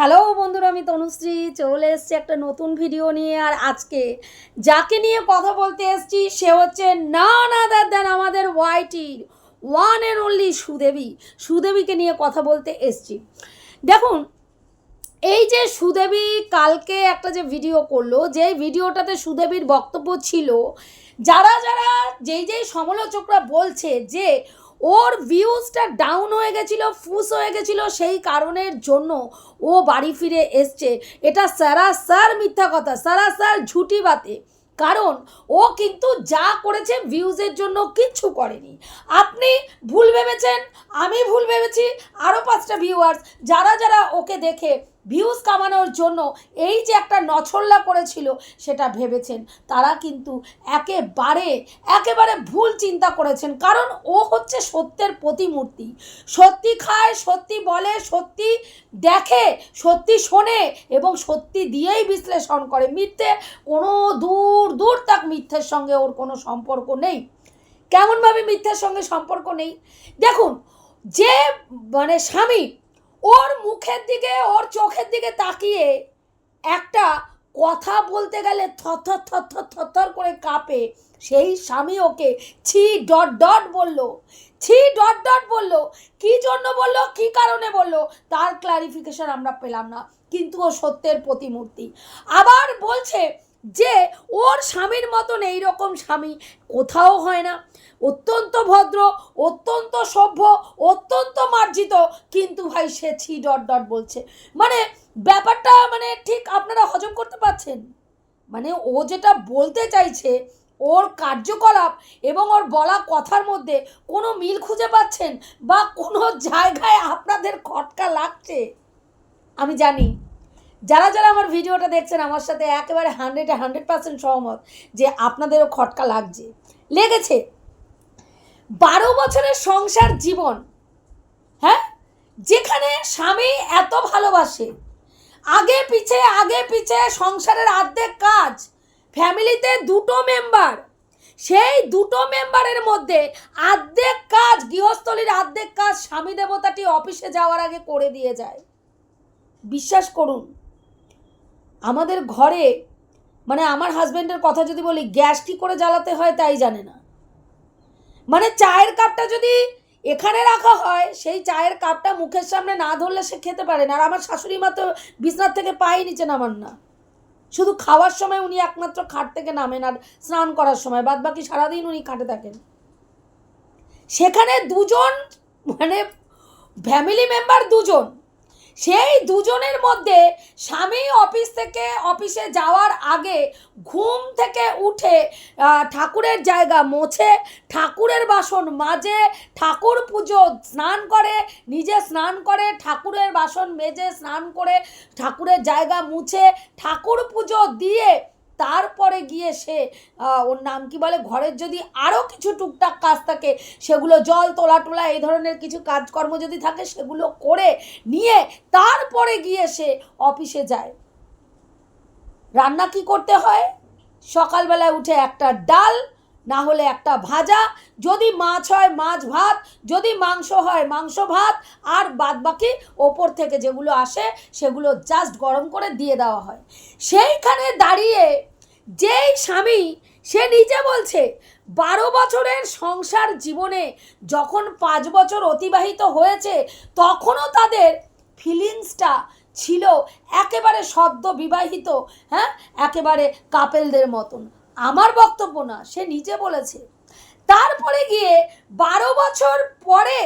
Hello বন্ধুরা, আমি তনুশ্রী। চলে এসছি একটা নতুন ভিডিও নিয়ে, আর আজকে যাকে নিয়ে কথা বলতে এসছি, সে হচ্ছে না না দেন আমাদের ওয়াইটির ওয়ান অ্যান্ড অনলি সুদেবী। সুদেবীকে নিয়ে কথা বলতে এসছি। দেখুন, এই যে সুদেবী কালকে একটা যে ভিডিও করল, যে ভিডিওটাতে সুদেবীর বক্তব্য ছিল, যারা যারা যেই যেই সমালোচকরা বলছে যে ওর ভিউজটা ডাউন হয়ে গেছিল, ফুস হয়ে গেছিল সেই কারণের জন্য ও বাড়ি ফিরে এসছে। এটা সারাসার মিথ্যা কথা সারাসার ঝুটি বাতে। কারণ ও কিন্তু যা করেছে ভিউজের জন্য কিচ্ছু করেনি। আপনি ভুল ভেবেছেন, আমি ভুল ভেবেছি আরও পাঁচটা ভিউয়ার্স যারা যারা ওকে দেখে ভিউজ কামানোর জন্য এই যে একটা নছল্লা করেছিল সেটা ভেবেছেন। তারা কিন্তু একেবারে একেবারে ভুল চিন্তা করেছেন। কারণ ও হচ্ছে সত্যের প্রতিমূর্তি। সত্যি খায়, সত্যি বলে, সত্যি দেখে, সত্যি শোনে এবং সত্যি দিয়েই বিশ্লেষণ করে। মিথ্যে কোনো দূর দূর তাক মিথ্যের সঙ্গে ওর কোনো সম্পর্ক নেই। কেমনভাবে মিথ্যের সঙ্গে সম্পর্ক নেই? দেখুন, যে মানে স্বামী ওর মুখের দিকে, ওর চোখের দিকে তাকিয়ে একটা কথা বলতে গেলে থরথর থরথর থরথর করে কাঁপে। সেই স্বামী ওকে ছি ডট ডট বলল। ছি ডট ডট বলল। কি জন্য বলল? কি কারণে বলল? তার ক্লারিফিকেশন আমরা পেলাম না। কিন্তু ও সত্যের প্রতিমূর্তি। আবার বলছে যে ওর স্বামীর মতন এইরকম স্বামী কোথাও হয় না। অত্যন্ত ভদ্র, অত্যন্ত সভ্য, অত্যন্ত মার্জিত। কিন্তু ভাই সে ছি ডট ডট বলছে। মানে ব্যাপারটা মানে ঠিক আপনারা হজম করতে পারছেন? মানে ও যেটা বলতে চাইছে, ওর কার্যকলাপ এবং ওর বলা কথার মধ্যে কোনো মিল খুঁজে পাচ্ছেন? বা কোনো জায়গায় আপনাদের খটকা লাগছে? আমি জানি যারা যারা আমার ভিডিওটা দেখছেন, আমার সাথে একেবারে হান্ড্রেডে হান্ড্রেড পার্সেন্ট সহমত যে আপনাদেরও খটকা লাগছে। লেগেছে। বারো বছরের সংসার জীবন হ্যাঁ? যেখানে স্বামী এত ভালোবাসে। আগে পিছে আগে পিছে সংসারের অর্ধেক কাজ। ফ্যামিলিতে দুটো মেম্বার সেই দুটো মেম্বারের মধ্যে অর্ধেক কাজ, গৃহস্থলীর অর্ধেক কাজ স্বামী দেবতাটি অফিসে যাওয়ার আগে করে দিয়ে যায়। বিশ্বাস করুন। আমাদের ঘরে মানে আমার হাজব্যান্ডের কথা যদি বলি, গ্যাস কী করে জ্বালাতে হয় তাই জানে না। মানে চায়ের কাপটা যদি এখানে রাখা হয়, সেই চায়ের কাপটা মুখের সামনে না ধরলে সে খেতে পারে না। আর আমার শাশুড়ি মা তো বিছনার থেকে পাই নিচে নামান না। শুধু খাওয়ার সময় উনি একমাত্র খাট থেকে নামেন আর স্নান করার সময় বাদ বাকি সারাদিন উনি খাটে থাকেন। সেখানে দুজন মানে ফ্যামিলি মেম্বার দুজন সেই দুজনের মধ্যে স্বামী অফিস থেকে অফিসে যাওয়ার আগে ঘুম থেকে উঠে ঠাকুরের জায়গা মোছে, ঠাকুরের বাসন মাজে, ঠাকুর পুজো স্নান করে, নিজে স্নান করে, ঠাকুরের বাসন মেজে, স্নান করে, ঠাকুরের জায়গা মুছে, ঠাকুর পুজো দিয়ে তারপরে গিয়ে সে ওর নাম কি বলে, ঘরের যদি আরও কিছু টুকটাক কাজ থাকে, সেগুলো জল, তোলা টোলা, এই ধরনের কিছু কাজকর্ম যদি থাকে, সেগুলো করে নিয়ে তারপরে গিয়ে সে অফিসে যায়। রান্না কি করতে হয়? সকালবেলায় উঠে একটা ডাল না হলে একটা ভাজা। যদি মাছ হয় মাছ ভাত, যদি মাংস হয় মাংস ভাত, আর বাদ বাকি ওপর থেকে যেগুলো আসে সেগুলো জাস্ট গরম করে দিয়ে দেওয়া হয়। সেইখানে দাঁড়িয়ে যেই স্বামী, সে নিজে বলছে, বারো বছরের সংসার জীবনে যখন পাঁচ বছর অতিবাহিত হয়েছে, তখনও তাদের ফিলিংসটা ছিল একেবারে সদ্য বিবাহিত হ্যাঁ? একেবারে কাপেলদের মতন। আমার বক্তব্য না, সে নিজে বলেছে। তারপরে গিয়ে বারো বছর পরে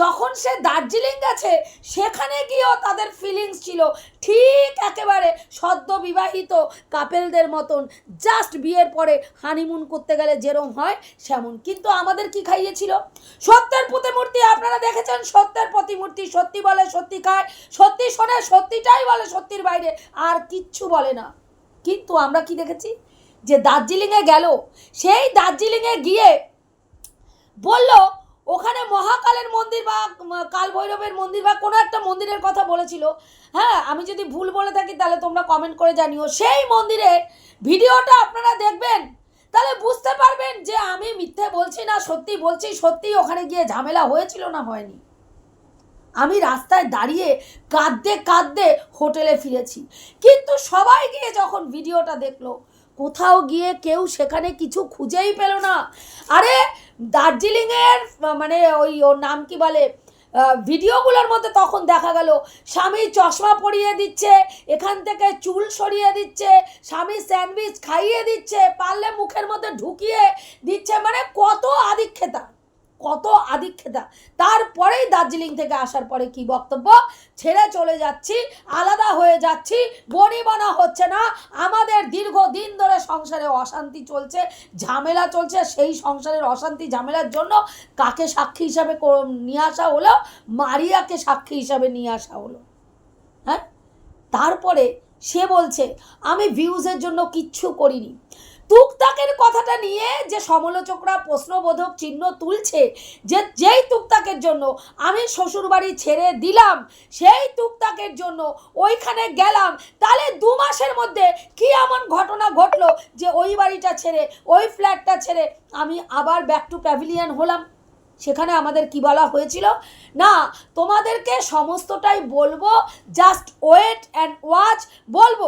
যখন সে দার্জিলিং গেছে, সেখানে গিয়েও তাদের ফিলিংস ছিল ঠিক একেবারে সদ্য বিবাহিত কাপেলদের মতন। জাস্ট বিয়ের পরে হানিমুন করতে গেলে যেরম হয়, সেমন। কিন্তু আমাদের কি খাইয়েছিল? সত্যের প্রতিমূর্তি, আপনারা দেখেছেন সত্যের প্রতিমূর্তি, সত্যি বলে সত্যি খায়, সত্যি শোনে, সত্যিটাই বলে সত্যির বাইরে, আর কিচ্ছু বলে না। কিন্তু আমরা কি দেখেছি? যে দার্জিলিংয়ে গেল, সেই দার্জিলিংয়ে গিয়ে বলল, ওখানে মহাকালের মন্দির বা কাল ভৈরবের মন্দির বা কোনো একটা মন্দিরের কথা বলেছিল। হ্যাঁ আমি যদি ভুল বলে থাকি তাহলে তোমরা কমেন্ট করে জানিও। সেই মন্দিরের ভিডিওটা আপনারা দেখবেন, তাহলে বুঝতে পারবেন যে আমি মিথ্যে বলছি না, সত্যি বলছি, সত্যি ওখানে গিয়ে ঝামেলা হয়েছিল না হয়নি। আমি রাস্তায় দাঁড়িয়ে কাঁদতে কাঁদতে হোটেলে ফিরেছি। কিন্তু সবাই গিয়ে যখন ভিডিওটা দেখল কোথাও গিয়ে কেউ সেখানে কিছু খুঁজেই পেল না। আরে, দার্জিলিংয়ের মানে ওই ওর নাম কি বলে ভিডিওগুলোর মধ্যে তখন দেখা গেল, স্বামী চশমা পরিয়ে দিচ্ছে, এখান থেকে চুল সরিয়ে দিচ্ছে, স্বামী স্যান্ডউইচ খাইয়ে দিচ্ছে, পারলে মুখের মধ্যে ঢুকিয়ে দিচ্ছে মানে কত আদিক্ষেতা কত আদিক্ষেতা। তারপরেই দার্জিলিং থেকে আসার পরে কি বক্তব্য? ছেড়ে চলে যাচ্ছি, আলাদা হয়ে যাচ্ছি বনিবনা হচ্ছে না, আমাদের দীর্ঘ দিন ধরে সংসারে অশান্তি চলছে, ঝামেলা চলছে, সেই সংসারের অশান্তি ঝামেলার জন্য কাকে সাক্ষী হিসাবে নিয়ে আসা হলো? মারিয়াকে সাক্ষী হিসাবে নিয়ে আসা হলো। হ্যাঁ? তারপরে সে বলছে, আমি ভিউজের জন্য কিচ্ছু করিনি। তুকতাকের কথাটা নিয়ে যে সমালোচকরা প্রশ্নবোধক চিহ্ন তুলছে, যে যেই তুকতাকের জন্য আমি শ্বশুরবাড়ি ছেড়ে দিলাম, সেই তুকতাকের জন্য ওইখানে গেলাম, তাহলে দু মাসের মধ্যে কি এমন ঘটনা ঘটলো যে ওই বাড়িটা ছেড়ে, ওই ফ্ল্যাটটা ছেড়ে আমি আবার ব্যাক টু প্যাভিলিয়ন হলাম? সেখানে আমাদের কি বলা হয়েছিল? না, তোমাদেরকে সমস্তটাই বলব জাস্ট ওয়েট অ্যান্ড ওয়াচ বলব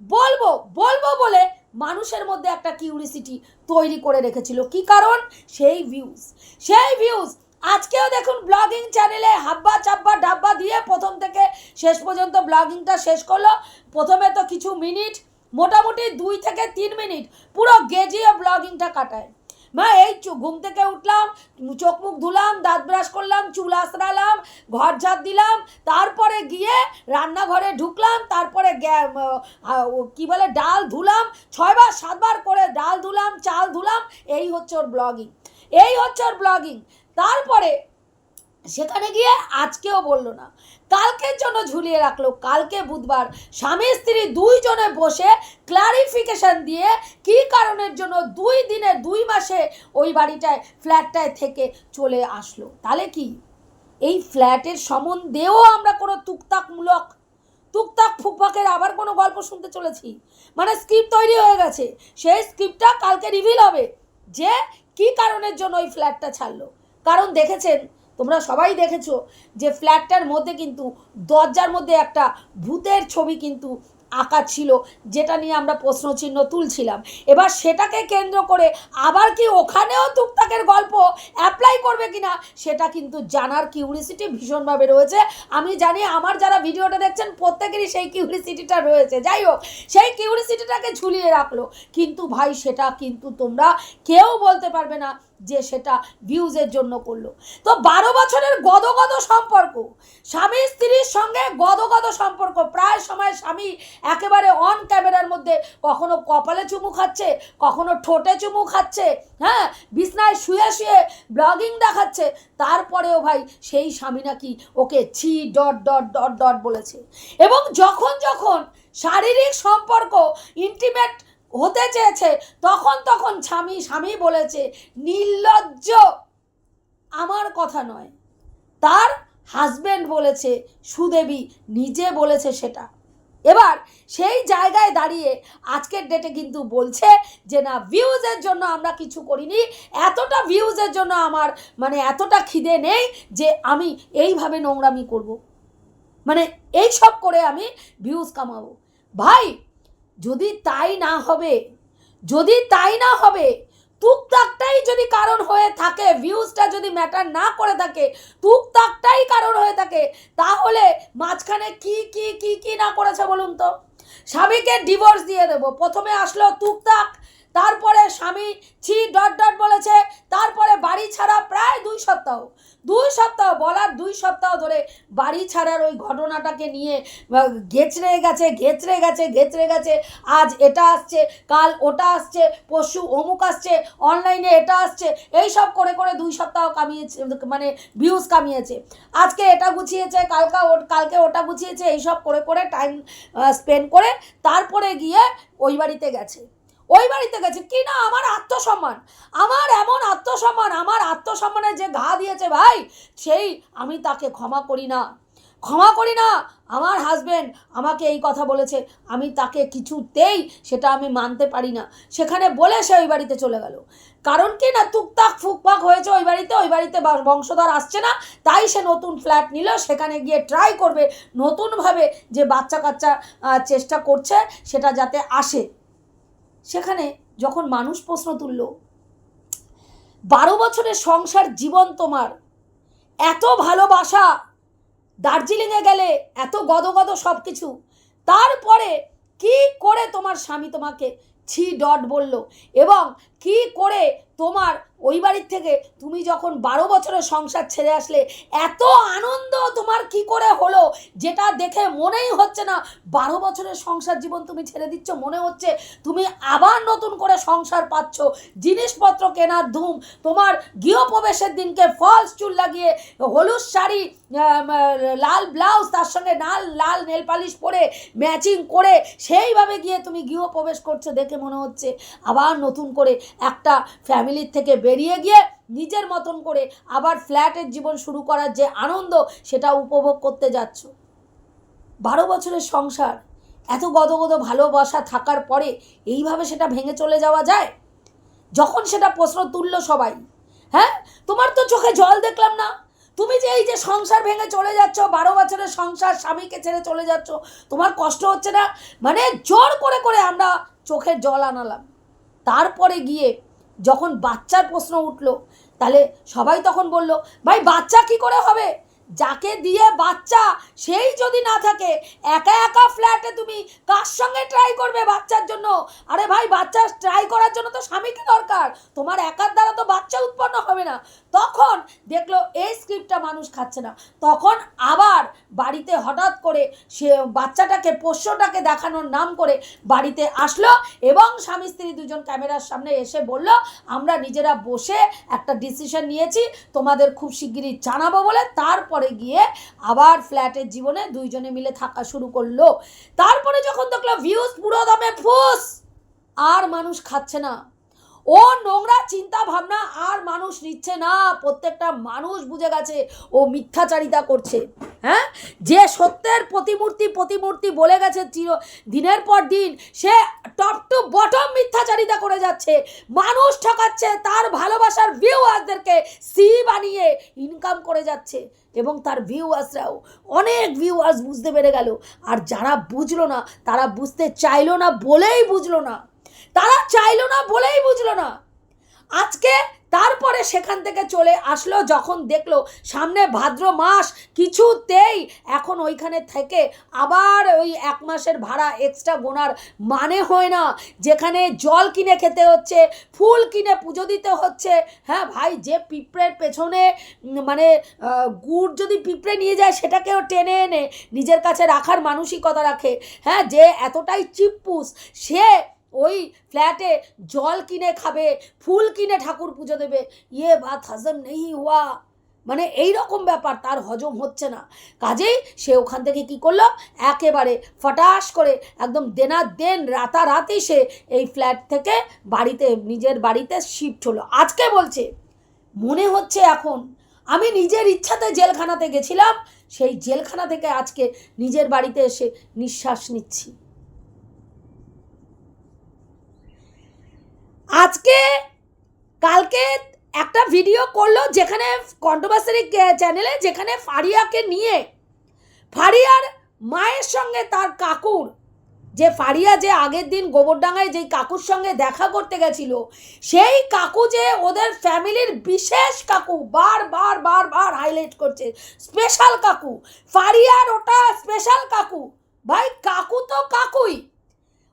বলব বলব বলে মানুষের মধ্যে একটা কিউরিসিটি তৈরি করে রেখেছিল। কি কারণ? সেই ভিউজ সেই ভিউজ আজকেও দেখুন ব্লগিং চ্যানেলে হাব্বা চাব্বা ডাব্বা দিয়ে প্রথম থেকে শেষ পর্যন্ত ব্লগিংটা শেষ করল। প্রথমে তো কিছু মিনিট মোটামুটি দুই থেকে তিন মিনিট পুরো গেজিয়ে ব্লগিংটা কাটায়। মা, এই ঘুম থেকে উঠলাম, চোখ মুখ ধুলাম, দাঁত ব্রাশ করলাম, চুল আঁচড়ালাম, ঘর ঝাঁট দিলাম, তারপরে গিয়ে রান্নাঘরে ঢুকলাম, তারপরে কি বলে, ডাল ধুলাম, ছয়বার, সাতবার করে ডাল ধুলাম, চাল ধুলাম, এই হচ্ছে ওর ব্লগিং। এই হচ্ছে ওর ব্লগিং। তারপরে সেখানে গিয়ে আজকেও বলল না। কালকের জন্য ঝুলিয়ে রাখল। কালকে বুধবার স্বামী স্ত্রী দুইজনে বসে ক্লারিফিকেশান দিয়ে কি কারণের জন্য দুই দিনে দুই মাসে ওই বাড়িটায় ফ্ল্যাটটায় থেকে চলে আসলো। তাহলে কি? এই ফ্ল্যাটের সম্বন্ধেও আমরা কোনো তুকতাকমূলক টুকটাক ফুকফাকের আবার কোনো গল্প শুনতে চলেছি? মানে স্ক্রিপ্ট তৈরি হয়ে গেছে। সেই স্ক্রিপ্টটা কালকে রিভিল হবে যে কি কারণের জন্য ওই ফ্ল্যাটটা ছাড়লো। কারণ দেখেছেন তোমরা সবাই দেখেছ যে ফ্ল্যাটটার মধ্যে কিন্তু দরজার মধ্যে একটা ভূতের ছবি কিন্তু আঁকা ছিল, যেটা নিয়ে আমরা প্রশ্নচিহ্ন তুলছিলাম। এবার সেটাকে কেন্দ্র করে আবার কি ওখানেও টুকটাকের গল্প অ্যাপ্লাই করবে কিনা, সেটা কিন্তু জানার কিউরিসিটি ভীষণভাবে রয়েছে। আমি জানি আমার যারা ভিডিওটা দেখছেন, প্রত্যেকেরই সেই কিউরিসিটিটা রয়েছে। যাই হোক, সেই কিউরিসিটিটাকে ঝুলিয়ে রাখল। কিন্তু ভাই, সেটা কিন্তু তোমরা কেউ বলতে পারবে না। যে সেটা ভিউজের জন্য করল। তো বারো বছরের গদগদ সম্পর্ক, স্বামী স্ত্রীর সঙ্গে গদগদ সম্পর্ক, প্রায় সময় স্বামী একেবারে অন ক্যামেরার মধ্যে কখনো কপালে চুমু খাচ্ছে, কখনো ঠোঁটে চুমু খাচ্ছে হ্যাঁ বিছনায় শুয়ে শুয়ে ব্লগিং দেখাচ্ছে, তারপরেও ভাই সেই স্বামী নাকি ওকে ছি ডট ডট ডট ডট বলেছে। এবং যখন যখন শারীরিক সম্পর্ক ইন্টিমেট হতে চেয়েছে। তখন তখন স্বামী স্বামী বলেছে, নির্লজ্জ। আমার কথা নয়। তার হাজবেন্ড বলেছে, সুদেবী, নিজে বলেছে সেটা। এবার সেই জায়গায় দাঁড়িয়ে আজকের ডেটে কিন্তু বলছে যে, না ভিউজের জন্য আমরা কিছু করিনি। এতটা ভিউজের জন্য আমার মানে এতটা খিদে নেই যে, আমি এইভাবে নোংরামি করব। মানে এই সব করে আমি ভিউজ কামাবো। ভাই যদি তাই না হবে, যদি তাই না হবে, টুকটাকটাই যদি কারণ হয়ে থাকে ভিউজটা যদি ম্যাটার না করে থাকে, টুকটাকটাই কারণ হয়ে থাকে, তাহলে মাঝখানে কি কি কি কি না করেছে বলুন তো? স্বামীকে ডিভোর্স দিয়ে দেবো। প্রথমে আসলো টুকটাক তারপরে স্বামী ছি ডট ডট বলেছে, তারপরে বাড়ি ছাড়া প্রায় দুই সপ্তাহ। দুই সপ্তাহ বলার দুই সপ্তাহ ধরে বাড়ি ছাড়ার ওই ঘটনাটাকে নিয়ে ঘেচড়ে গেছে ঘেচড়ে গেছে ঘেচড়ে গেছে। আজ এটা আসছে, কাল ওটা আসছে, পরশু অমুক আসছে, অনলাইনে এটা আসছে। এই সব করে করে দুই সপ্তাহ কামিয়েছে মানে ভিউজ কামিয়েছে। আজকে এটা গুছিয়েছে, কালকা কালকে ওটা গুছিয়েছে এইসব করে করে টাইম স্পেন্ড করে তারপরে গিয়ে ওই বাড়িতে গেছে। ওই বাড়িতে গেছে। কি না, আমার আত্মসম্মান। আমার এমন আত্মসম্মান, আমার আত্মসম্মানের যে ঘা দিয়েছে ভাই, সেই আমি তাকে ক্ষমা করি না। ক্ষমা করি না, আমার হাজবেন্ড আমাকে এই কথা বলেছে, আমি তাকে কিছুতেই সেটা আমি মানতে পারি না। সেখানে বলে সে ওই বাড়িতে চলে গেল। কারণ কি না, টুকটাক ফুকপাক হয়েছে ওই বাড়িতে ওই বাড়িতে বংশধর আসছে না, তাই সে নতুন ফ্ল্যাট নিল, সেখানে গিয়ে ট্রাই করবে, নতুনভাবে যে বাচ্চা কাচ্চা চেষ্টা করছে, সেটা যাতে আসে। সেখানে যখন মানুষ প্রশ্ন তুলল, বারো বছরের সংসার জীবন তোমার, এত ভালোবাসা, দার্জিলিংয়ে গেলে এত গদগদ সব কিছু তারপরে কি করে তোমার স্বামী তোমাকে ছি ডট বলল এবং কি করে তোমার ওই বাড়ির থেকে তুমি যখন বারো বছরের সংসার ছেড়ে আসলে, এত আনন্দ তোমার কি করে হলো? যেটা দেখে মনেই হচ্ছে না, বারো বছরের সংসার জীবন তুমি ছেড়ে দিচ্ছ, মনে হচ্ছে তুমি আবার নতুন করে সংসার পাচ্ছ, জিনিসপত্র কেনার ধুম, তোমার গৃহপ্রবেশের দিনকে ফলস চুল লাগিয়ে হলুদ শাড়ি লাল ব্লাউজ, তার সঙ্গে লাল লাল নেল পালিশ পরে ম্যাচিং করে সেইভাবে গিয়ে তুমি গৃহপ্রবেশ করছ দেখে মনে হচ্ছে আবার নতুন করে একটা ফ্যামিলির থেকে বেরিয়ে গিয়ে নিজের মতন করে আবার ফ্ল্যাটের জীবন শুরু করার যে আনন্দ, সেটা উপভোগ করতে যাচ্ছ। বারো বছরের সংসার, এত গদগদ ভালোবাসা থাকার পরে এইভাবে সেটা ভেঙে চলে যাওয়া যায়? যখন সেটা প্রশ্ন তুললো সবাই হ্যাঁ? তোমার তো চোখে জল দেখলাম না। তুমি যে এই যে সংসার ভেঙে চলে যাচ্ছ, বারো বছরের সংসার স্বামীকে ছেড়ে চলে যাচ্ছ, তোমার কষ্ট হচ্ছে না? মানে জোর করে করে আমরা চোখের জল আনালাম। তারপরে গিয়ে যখন বাচ্চার প্রশ্ন উঠল, তাহলে সবাই তখন বলল, ভাই, বাচ্চা কি করে হবে? যাকে দিয়ে বাচ্চা, সেই যদি না থাকে, একা একা ফ্ল্যাটে তুমি কার সঙ্গে ট্রাই করবে বাচ্চার জন্য? আরে ভাই, বাচ্চা ট্রাই করার জন্য তো স্বামীকে দরকার। তোমার একার দ্বারা তো বাচ্চা উৎপন্ন হবে না। তখন দেখল এই স্ক্রিপ্টটা মানুষ খাচ্ছে না। তখন আবার বাড়িতে হঠাৎ করে সে বাচ্চাটাকে, পোষ্যটাকে দেখানোর নাম করে বাড়িতে আসলো এবং স্বামী স্ত্রী দুজন ক্যামেরার সামনে এসে বলল, আমরা নিজেরা বসে একটা ডিসিশন নিয়েছি, তোমাদের খুব শিগগিরই জানাব বলে। তারপরে গিয়ে আবার ফ্ল্যাটের জীবনে দুইজনে মিলে থাকা শুরু করল। তারপরে যখন দেখল ভিউজ পুরো দমে ফুস, আর মানুষ খাচ্ছে না। ও নোংরা চিন্তা ভাবনা আর মানুষ নিচ্ছে না। প্রত্যেকটা মানুষ বুঝে গেছে ও মিথ্যাচারিতা করছে। হ্যাঁ? যে সত্যের প্রতিমূর্তি প্রতিমূর্তি বলে গেছে চির দিনের পর দিন, সে টপ টু বটম মিথ্যাচারিতা করে যাচ্ছে। মানুষ ঠকাচ্ছে তার ভালোবাসার ভিউয়ার্সদেরকে সি বানিয়ে ইনকাম করে যাচ্ছে। এবং তার ভিউয়ার্সরাও অনেক ভিউয়ার্স বুঝতে পেরে গেল। আর যারা বুঝলো না, তারা বুঝতে চাইলো না বলেই বুঝলো না। তারা চাইলো না বলেই বুঝলো না। আজকে তারপরে সেখান থেকে চলে আসলো, যখন দেখল সামনে ভাদ্র মাস, কিছুতেই এখন ওইখানে থেকে আবার ওই এক মাসের ভাড়া এক্সট্রা গোনার মানে হয় না। যেখানে জল কিনে খেতে হচ্ছে, ফুল কিনে পুজো দিতে হচ্ছে। হ্যাঁ ভাই, যে পিঁপড়ের পেছনে মানে গুড় যদি পিঁপড়ে নিয়ে যায়, সেটাকেও টেনে এনে নিজের কাছে রাখার মানসিকতা রাখে। হ্যাঁ যে এতটাই চিপ্পুস, সে ওই ফ্ল্যাটে জল কিনে খাবে, ফুল কিনে ঠাকুর পুজো দেবে। ইয়ে বাত হজম নেই হুয়া। মানে এই রকম ব্যাপার, তার হজম হচ্ছে না। কাজেই সে ওখান থেকে কি করল? একেবারে ফটাস করে একদম দেনা দেন রাতারাতি সে এই ফ্ল্যাট থেকে বাড়িতে, নিজের বাড়িতে শিফট হলো। আজকে বলছে, মনে হচ্ছে এখন আমি নিজের ইচ্ছাতে জেলখানাতে গেছিলাম, সেই জেলখানা থেকে আজকে নিজের বাড়িতে এসে নিঃশ্বাস নিচ্ছি। আজকে, কালকে একটা ভিডিও করল যেখানে কন্ট্রোভার্সারি চ্যানেলে যেখানে ফারিয়াকে নিয়ে। ফারিয়ার মায়ের সঙ্গে তার কাকুর, যে ফারিয়া যে আগের দিন গোবরডাঙ্গায় যেই কাকুর সঙ্গে দেখা করতে গেছিল, সেই কাকু যে ওদের ফ্যামিলির বিশেষ কাকু, বার বার বার বার হাইলাইট করছে স্পেশাল কাকু। ফারিয়ার ওটা স্পেশাল কাকু। ভাই, কাকু তো কাকুই।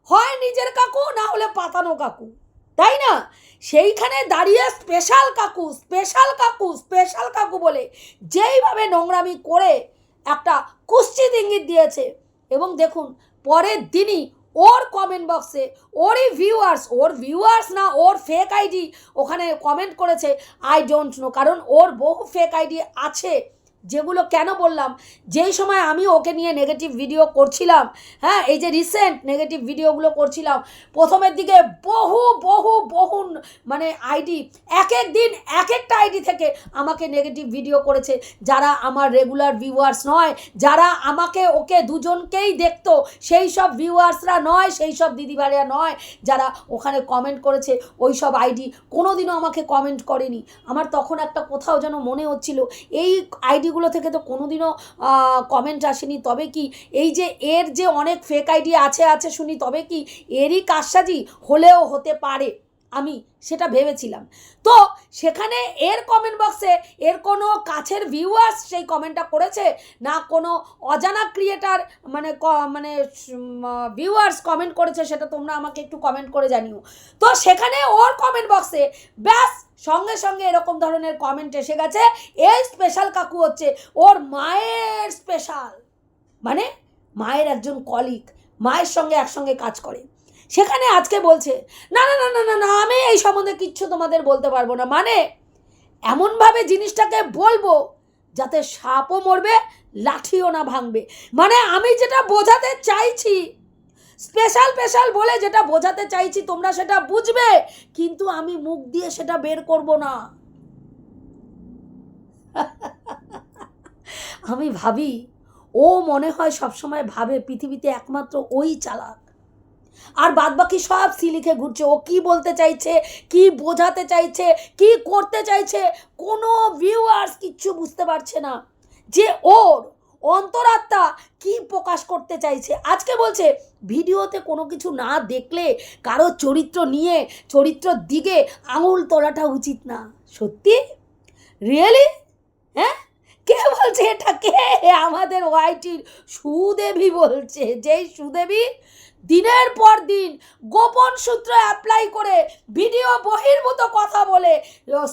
হয় নিজের কাকু, না হলে পাতানো কাকু। তাই না? সেইখানে দাঁড়িয়ে স্পেশাল কাকু স্পেশাল কাকু স্পেশাল কাকু বলে যেইভাবে নোংরামি করে একটা কুশ্চিত ইঙ্গিত দিয়েছে। এবং দেখুন, পরের দিনই ওর কমেন্ট বক্সে ওরই ভিউয়ার্স ওর ভিউয়ার্স না, ওর ফেক আইডি ওখানে কমেন্ট করেছে আই ডোন্ট নো কারণ ওর বহু ফেক আইডি আছে। যেগুলো কেন বললাম? যেই সময় আমি ওকে নিয়ে নেগেটিভ ভিডিও করছিলাম হ্যাঁ এই যে রিসেন্ট নেগেটিভ ভিডিওগুলো করছিলাম, প্রথমের দিকে বহু বহু বহু মানে আইডি এক এক দিন এক একটা আইডি থেকে আমাকে নেগেটিভ ভিডিও করেছে। যারা আমার রেগুলার ভিউয়ার্স নয়, যারা আমাকে, ওকে দুজনকেই দেখতো, সেই সব ভিউয়ার্সরা নয়, সেই সব দিদিভাইরা নয়, যারা ওখানে কমেন্ট করেছে, ওই সব আইডি কোনোদিনও আমাকে কমেন্ট করেনি। আমার তখন একটা কোথাও যেন মনে হচ্ছিল, এই আইডিগুলো থেকে তো কোনোদিনও কমেন্ট আসেনি। তবে কি এই যে এর যে অনেক ফেক আইডি আছে আছে শুনি, তবে কি এরই কারসাজি হলেও হতে পারে? আমি সেটা ভেবেছিলাম। তো সেখানে এর কমেন্ট বক্সে এর কোনো কাছের ভিউয়ার্স সেই কমেন্টটা করেছে? না কোনো অজানা ক্রিয়েটার মানে মানে ভিউয়ার্স কমেন্ট করেছে সেটা তোমরা আমাকে একটু কমেন্ট করে জানিও। তো সেখানে ওর কমেন্ট বক্সে ব্যাস সঙ্গে সঙ্গে এরকম ধরনের কমেন্ট এসে গেছে। এই স্পেশাল কাকু হচ্ছে ওর মায়ের স্পেশাল মানে মায়ের একজন কলিক মায়ের সঙ্গে একসঙ্গে কাজ করে। সেখানে আজকে বলছে, না না না না না না, আমি এই সম্বন্ধে কিচ্ছু তোমাদের বলতে পারব না। মানে এমনভাবে জিনিসটাকে বলব যাতে সাপও মরবে, লাঠিও না ভাঙবে। মানে আমি যেটা বোঝাতে চাইছি, স্পেশাল স্পেশাল বলে যেটা বোঝাতে চাইছি, তোমরা সেটা বুঝবে, কিন্তু আমি মুখ দিয়ে সেটা বের করব না। আমি ভাবি, ও মনে হয় সবসময় ভাবে পৃথিবীতে একমাত্র ওই চালাক। আর বাদ বাকি সব সি লিখে ঘুরছে। ও কি বলতে চাইছে, কি বোঝাতে চাইছে, কি করতে চাইছে, কোনো ভিউয়ার্স কিচ্ছু বুঝতে পারছে না। যে ওর অন্তরাত্মা কি প্রকাশ করতে চাইছে। আজকে বলছে, ভিডিওতে কোনো কিছু না দেখলে কারও চরিত্র নিয়ে চরিত্রর দিকে আঙুল তোলাটা উচিত না। সত্যি? রিয়েলি হ্যাঁ? কে বলছে এটা? কে? আমাদের ওয়াইটির সুদেবী বলছে। যেই সুদেবী দিনের পর দিন গোপন সূত্র অ্যাপ্লাই করে ভিডিও বহির্ভূত কথা বলে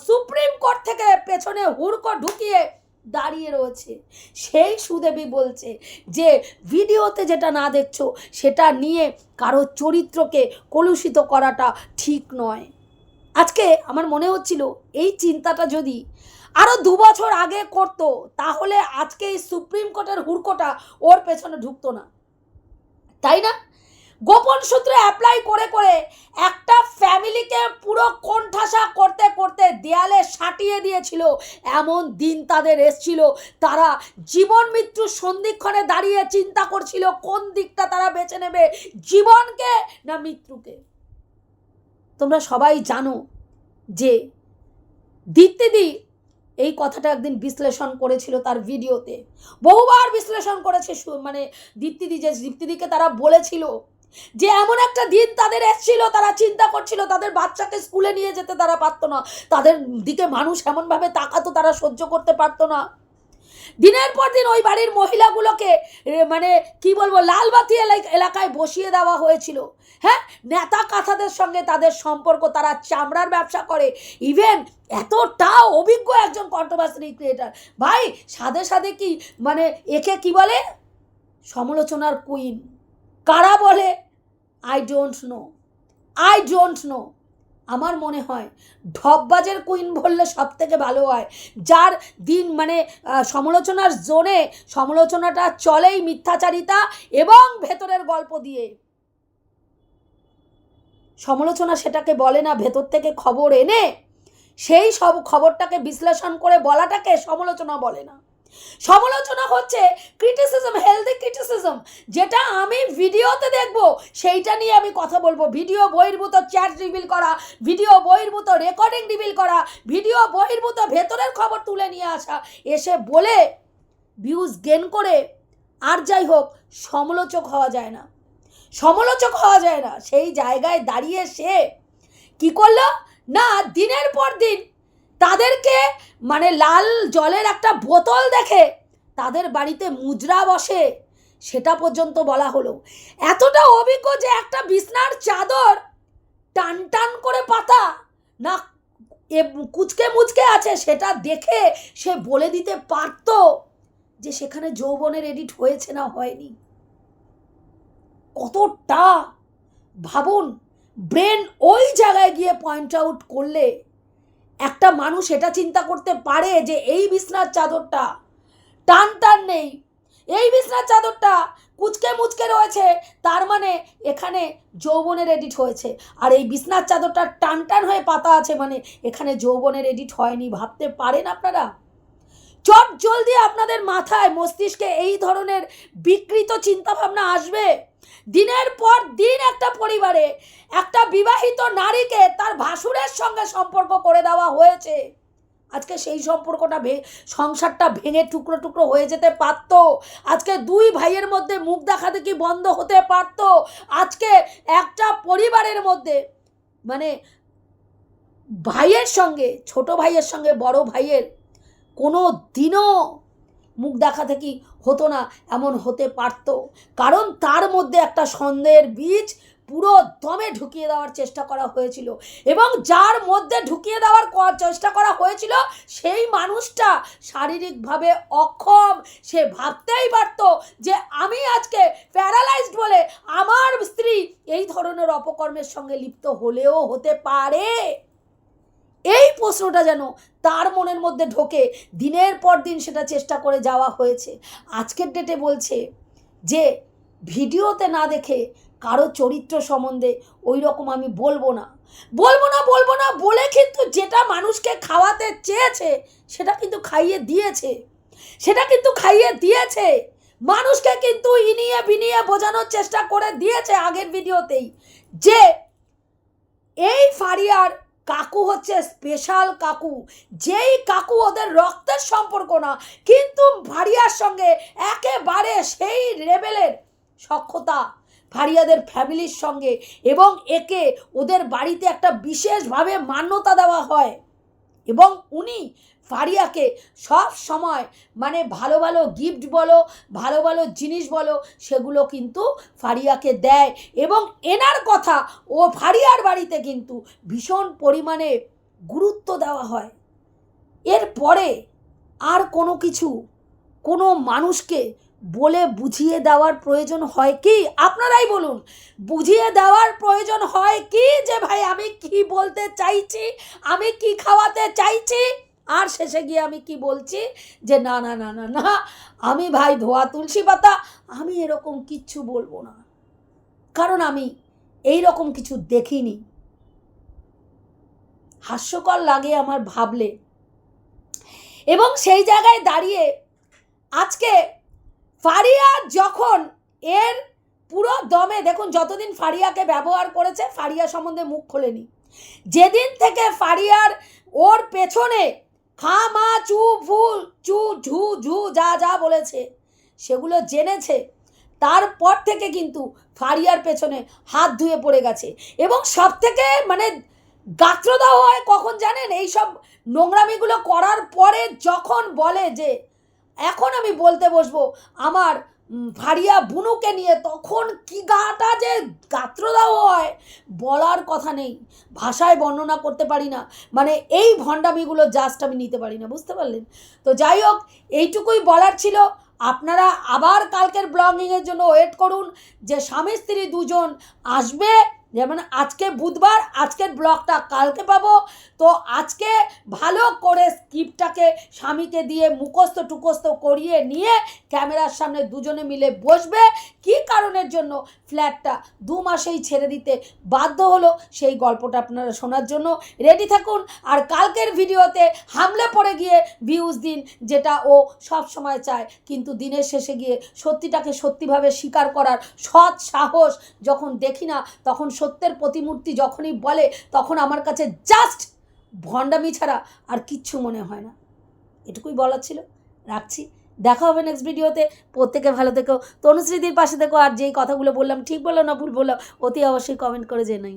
সুপ্রিম কোর্ট থেকে পেছনে হুড়কো ঢুকিয়ে দাঁড়িয়ে রয়েছে। সেই সুদেবী বলছে যে, ভিডিওতে যেটা না দেখছ, সেটা নিয়ে কারও চরিত্রকে কলুষিত করাটা ঠিক নয়। আজকে আমার মনে হচ্ছিল, এই চিন্তাটা যদি আরও দু বছর আগে করতো, তাহলে আজকে এই সুপ্রিম কোর্টের হুড়কোটা ওর পেছনে ঢুকতো না। তাই না? গোপন সূত্রে অ্যাপ্লাই করে করে একটা ফ্যামিলিকে পুরো কোণঠাসা করতে করতে দেয়ালে সাটিয়ে দিয়েছিল। এমন দিন তাদের এসছিল। তারা জীবন মৃত্যুর সন্ধিক্ষণে দাঁড়িয়ে চিন্তা করছিল, কোন দিকটা তারা বেছে নেবে, জীবনকে না মৃত্যুকে? তোমরা সবাই জানো যে দীপ্তিদি এই কথাটা একদিন বিশ্লেষণ করেছিল তার ভিডিওতে। বহুবার বিশ্লেষণ করেছে মানে দীপ্তিদি যে দীপ্তিদিকে তারা বলেছিল যে এমন একটা দিন তাদের এসছিল, তারা চিন্তা করছিল, তাদের বাচ্চাকে স্কুলে নিয়ে যেতে তারা পারতো না। তাদের দিকে মানুষ এমনভাবে তাকাতো, তারা সহ্য করতে পারতো না। দিনের পর দিন ওই বাড়ির মহিলাগুলোকে মানে কি বলব, লালবাতি এলাকায় বসিয়ে দেওয়া হয়েছিল। হ্যাঁ নেতা কাথাদের সঙ্গে তাদের সম্পর্ক, তারা চামড়ার ব্যবসা করে। ইভেন এতটা অভিজ্ঞ একজন কন্ট্রোভার্সি ক্রিয়েটার ভাই, সাদে সাদে কি মানে একে কি বলে? সমালোচনার কুইন কারা বলে? I don't know I don't know আমার মনে হয় ঢপবাজের কুইন বললে সব থেকে ভালো হয়। যার দিন মানে সমালোচনার জোনে সমালোচনাটা চলেই মিথ্যাচারিতা এবং ভেতরের গল্প দিয়ে। সমালোচনা সেটাকে বলে না, ভেতর থেকে খবর এনে সেই সব খবরটাকে বিশ্লেষণ করে বলাটাকে সমালোচনা বলে না। সমালোচনা হচ্ছে ক্রিটিসিজম হেলদি ক্রিটিসিজম যেটা আমি ভিডিওতে দেখব, সেইটা নিয়ে আমি কথা বলব। ভিডিও বহির্ভূত চ্যাট রিভিল করা, ভিডিও বহির্ভূত রেকর্ডিং রিভিল করা, ভিডিও বহির্ভূত ভেতরের খবর তুলে নিয়ে আসা, এসে বলে ভিউজ গেন করে আর যাই হোক, সমালোচক হওয়া যায় না। সমালোচক হওয়া যায় না। সেই জায়গায় দাঁড়িয়ে সে কি করল? না, দিনের পর দিন তাদেরকে মানে লাল জলের একটা বোতল দেখে তাদের বাড়িতে মুজরা বসে, সেটা পর্যন্ত বলা হলো। এতটা অভিজ্ঞ যে একটা বিছনার চাদর টান টান করে পাতা, না এ কুচকে মুচকে আছে সেটা দেখে সে বলে দিতে পারতো যে সেখানে যৌবনের এডিট হয়েছে না হয়নি। কতটা, ভাবুন ব্রেন ওই জায়গায় গিয়ে পয়েন্ট আউট করলে একটা মানুষ এটা চিন্তা করতে পারে যে এই বিছনার চাদরটা টান টান নেই। এই বিছনার চাদরটা কুচকে মুচকে রয়েছে, তার মানে এখানে যৌবনের এডিট হয়েছে। আর এই বিছনার চাদরটা টান টান হয়ে পাতা আছে মানে এখানে যৌবনের এডিট হয়নি, ভাবতে পারেন আপনারা? চট জলদি আপনাদের মাথায় মস্তিষ্কে এই ধরনের বিকৃত চিন্তাভাবনা আসবে। দিনের পর দিন একটা পরিবারে একটা বিবাহিত নারীকে তার ভাসুরের সঙ্গে সম্পর্ক করে দেওয়া হয়েছে। আজকে সেই সম্পর্কটা ভে, সংসারটা ভেঙে টুকরো টুকরো হয়ে যেতে পারত। আজকে দুই ভাইয়ের মধ্যে মুখ দেখা দেখি বন্ধ হতে পারত। আজকে একটা পরিবারের মধ্যে মানে ভাইয়ের সঙ্গে, ছোট ভাইয়ের সঙ্গে, বড় ভাইয়ের কোনো দিনও মুখ দেখা দেখি হতো না, এমন হতে পারত। কারণ তার মধ্যে একটা সন্দেহের বীজ পুরো দমে ঢুকিয়ে দেওয়ার চেষ্টা করা হয়েছিল এবং যার মধ্যে ঢুকিয়ে দেওয়ার চেষ্টা করা হয়েছিল সেই মানুষটা শারীরিকভাবে অক্ষম। সে ভাবতেই পারত যে আমি আজকে প্যারালাইজড বলে আমার স্ত্রী এই ধরনের অপকর্মের সঙ্গে লিপ্ত হলেও হতে পারে। এই প্রশ্নটা যেন তার মনের মধ্যে ঢোকে, দিনের পর দিন সেটা চেষ্টা করে যাওয়া হয়েছে। আজকের ডেটে বলছে যে, ভিডিওতে না দেখে কারও চরিত্র সম্বন্ধে ওই রকম আমি বলব না। বলব না বলব না বলে কিন্তু যেটা মানুষকে খাওয়াতে চেয়েছে, সেটা কিন্তু খাইয়ে দিয়েছে। সেটা কিন্তু খাইয়ে দিয়েছে। মানুষকে কিন্তু ইনিয়ে বিনিয়ে বোঝানোর চেষ্টা করে দিয়েছে আগের ভিডিওতেই যে, এই ফারিয়ার কাকু হচ্ছে স্পেশাল কাকু। যেই কাকু ওদের রক্তের সম্পর্ক না, কিন্তু ভারিয়ার সঙ্গে একেবারে সেই লেভেলের সক্ষতা ভারিয়াদের ফ্যামিলির সঙ্গে এবং একে ওদের বাড়িতে একটা বিশেষভাবে মান্যতা দেওয়া হয়। এবং উনি ফারিয়াকে সব সময় মানে ভালো ভালো গিফট বলো, ভালো ভালো জিনিস বলো, সেগুলো কিন্তু ফারিয়াকে দেয়। এবং এনার কথা ও ফারিয়ার বাড়িতে কিন্তু ভীষণ পরিমাণে গুরুত্ব দেওয়া হয়। এরপরে আর কোনো কিছু কোনো মানুষকে বলে বুঝিয়ে দেওয়ার প্রয়োজন হয় কি? আপনারাই বলুন, বুঝিয়ে দেওয়ার প্রয়োজন হয় কি? যে ভাই আমি কি বলতে চাইছি? আমি কি খাওয়াতে চাইছি? আর শেষে গিয়ে আমি কি বলছি? যে না না না না না, আমি ভাই ধোয়া তুলসী পাতা, আমি এরকম কিচ্ছু বলব না। কারণ আমি এই রকম কিছু দেখিনি। হাস্যকর লাগে আমার ভাবলে। এবং সেই জায়গায় দাঁড়িয়ে আজকে ফারিয়া যখন এর পুরো দমে, দেখুন যতদিন ফারিয়াকে ব্যবহার করেছে, ফারিয়া সম্বন্ধে মুখ খোলেনি। যেদিন থেকে ফারিয়ার ওর পেছনে খা মা চু ফুল চু ঝু ঝু যা যা বলেছে, সেগুলো জেনেছে। তারপর থেকে কিন্তু ফারিয়ার পেছনে হাত ধুয়ে পড়ে গেছে। এবং সব থেকে মানে গাত্রদাহ হয় কখন জানেন? এই সব নোংরামিগুলো করার পরে যখন বলে যে, এখন আমি বলতে বসবো, আমার ফারিয়া বুনুকে নিয়ে তখন কি গাটা যে গাত্রদাহ হয়, বলার কথা নেই। ভাষায় বর্ণনা করতে পারি না। মানে এই ভণ্ডামিগুলো জাস্ট আমি নিতে পারি না, বুঝতে পারলেন? তো যাই হোক, এইটুকুই বলার ছিল। আপনারা আবার কালকের ব্লগিংয়ের জন্য ওয়েট করুন যে স্বামী স্ত্রী দুজন আসবে। যেমন আজকে বুধবার, আজকের ব্লগটা কালকে পাবো। তো আজকে ভালো করে স্ক্রিপ্টটাকে স্বামীকে দিয়ে মুখস্থ টুকস্থ করিয়ে নিয়ে ক্যামেরার সামনে দুজনে মিলে বসবে। কি কারণের জন্য ফ্ল্যাটটা দু মাসেই ছেড়ে দিতে বাধ্য হলো সেই গল্পটা আপনারা শোনার জন্য। রেডি থাকুন, আর কালকের ভিডিওতে হামলে পড়ে গিয়ে ভিউজ দিন, যেটা ও সব সময় চায়, কিন্তু দিনের শেষে গিয়ে সত্যিটাকে সত্যিভাবে স্বীকার করার সৎ সাহস যখন দেখি না, তখন সত্যের প্রতিমূর্তি যখনই বলে, তখন আমার কাছে জাস্ট ভণ্ডামি ছাড়া আর কিচ্ছু মনে হয় না। এটুকুই বলার ছিল। রাখছি। দেখা হবে নেক্সট ভিডিওতে প্রত্যেকে ভালো থেকো। তনুশ্রীদির পাশে থেকো। আর যেই কথাগুলো বললাম, ঠিক বলল না ভুল বলো অতি অবশ্যই কমেন্ট করে জেনাই।